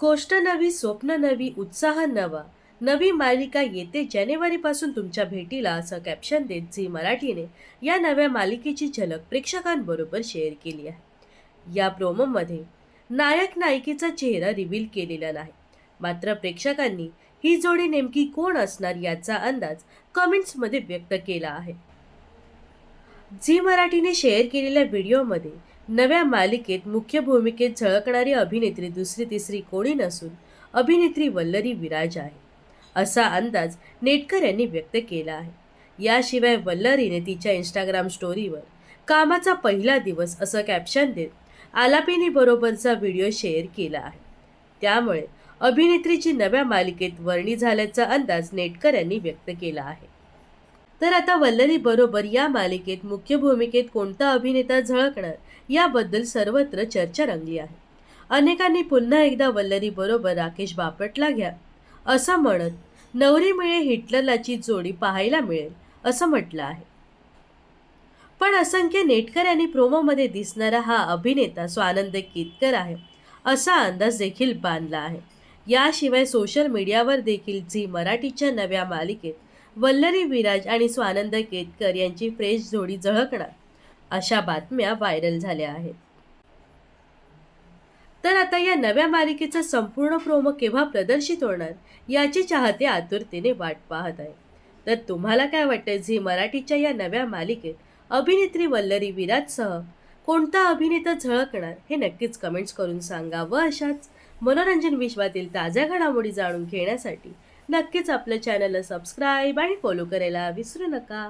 गोष्ट नवी स्वप्न नवी उत्साह नवा. नवी मालिका येते जानेवारीपासून तुमच्या भेटीला असं कॅप्शन देत झी मराठीने या नव्या मालिकेची झलक प्रेक्षकांबरोबर शेअर केली आहे. या प्रोमोमध्ये नायक नायिकेचा चेहरा रिव्हील केलेला नाही. मात्र प्रेक्षकांनी ही जोडी नेमकी कोण असणार याचा अंदाज कमेंट्समध्ये व्यक्त केला आहे. झी मराठीने शेअर केलेल्या व्हिडिओमध्ये नव्या मालिकेत मुख्य भूमिकेत झळकणारी अभिनेत्री दुसरी तिसरी कोणी नसून अभिनेत्री वल्लरी विराज आहे. असा अंदाज नेटकर यांनी व्यक्त केला आहे. याशिवाय वल्लरीने तिच्या इंस्टाग्राम स्टोरीवर कामाचा पहिला दिवस असं कॅप्शन देत आलापिनी बरोबरचा व्हिडिओ शेअर केला आहे. त्यामुळे अभिनेत्रीची नव्या मालिकेत वर्णी झाल्याचा अंदाज नेटकर यांनी व्यक्त केला आहे. तर आता वल्लरी बरोबर या मालिकेत मुख्य भूमिकेत कोणता अभिनेता झळकणार याबद्दल सर्वत्र चर्चा रंगली आहे. अनेकांनी पुन्हा एकदा वल्लरी बरोबर राकेश बापटला घ्या. असं म्हणत नवरी मिळे हिटलरलाची जोडी पाहायला मिळेल असं म्हटलं आहे. पण असंख्य नेटकर यांनी प्रोमोमध्ये दिसणारा हा अभिनेता स्वानंद केतकर आहे असा अंदाज देखील बांधला आहे. याशिवाय सोशल मीडियावर देखील झी मराठीच्या नव्या मालिकेत वल्लरी विराज आणि स्वानंद केतकर यांची फ्रेश जोडी झळकणार अशा बातम्या व्हायरल झाल्या आहेत. तर आता या नव्या मालिकेचा संपूर्ण प्रोमो केव्हा प्रदर्शित होणार याची चाहते आतुरतेने वाट पाहत आहे. तर तुम्हाला काय वाटतं झी मराठीच्या या नव्या मालिकेत अभिनेत्री वल्लरी विराजसह कोणता अभिनेता झळकणार हे नक्कीच कमेंट्स करून सांगा व अशाच मनोरंजन विश्वातील ताज्या घडामोडी जाणून घेण्यासाठी नक्कीच आपलं चॅनलला सबस्क्राईब आणि फॉलो करायला विसरू नका.